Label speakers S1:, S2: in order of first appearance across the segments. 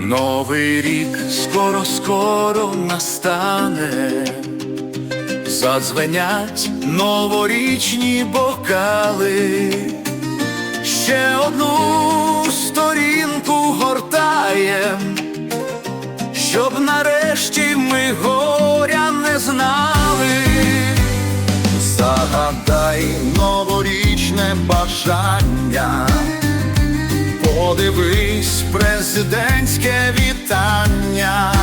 S1: Новий рік скоро, скоро настане, задзвенять новорічні бокали, ще одну сторінку гортаєм, щоб нарешті ми горя не знали. Загадай новорічне бажання. Подивись президентське вітання,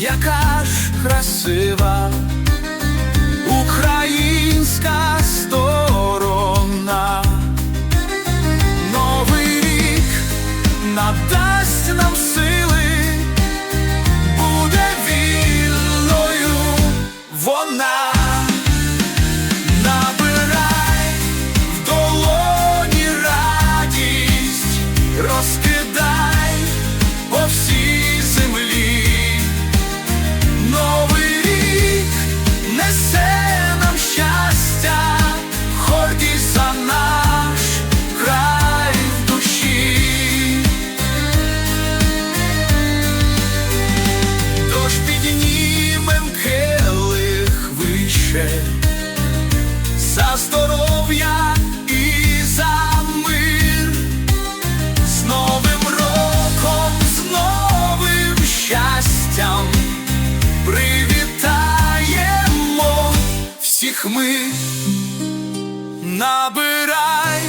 S1: яка ж красива українська сторона. Новий рік надасть нам сили буде вільною вона. Набирай в долоні радість, всіх ми, набирай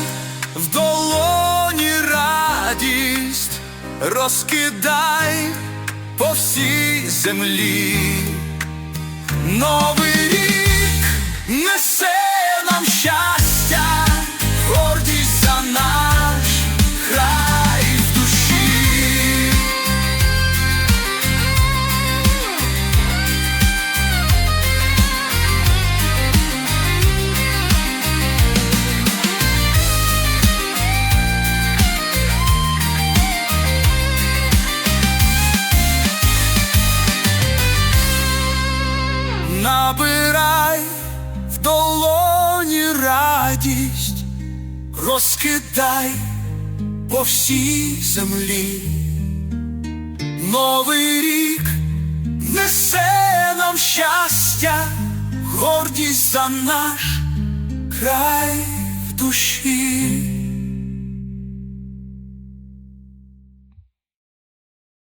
S1: в долоні радість, розкидай по всій землі. Новий Набирай в долоні радість, розкидай по всій землі. Новий рік несе нам щастя, гордість за наш край.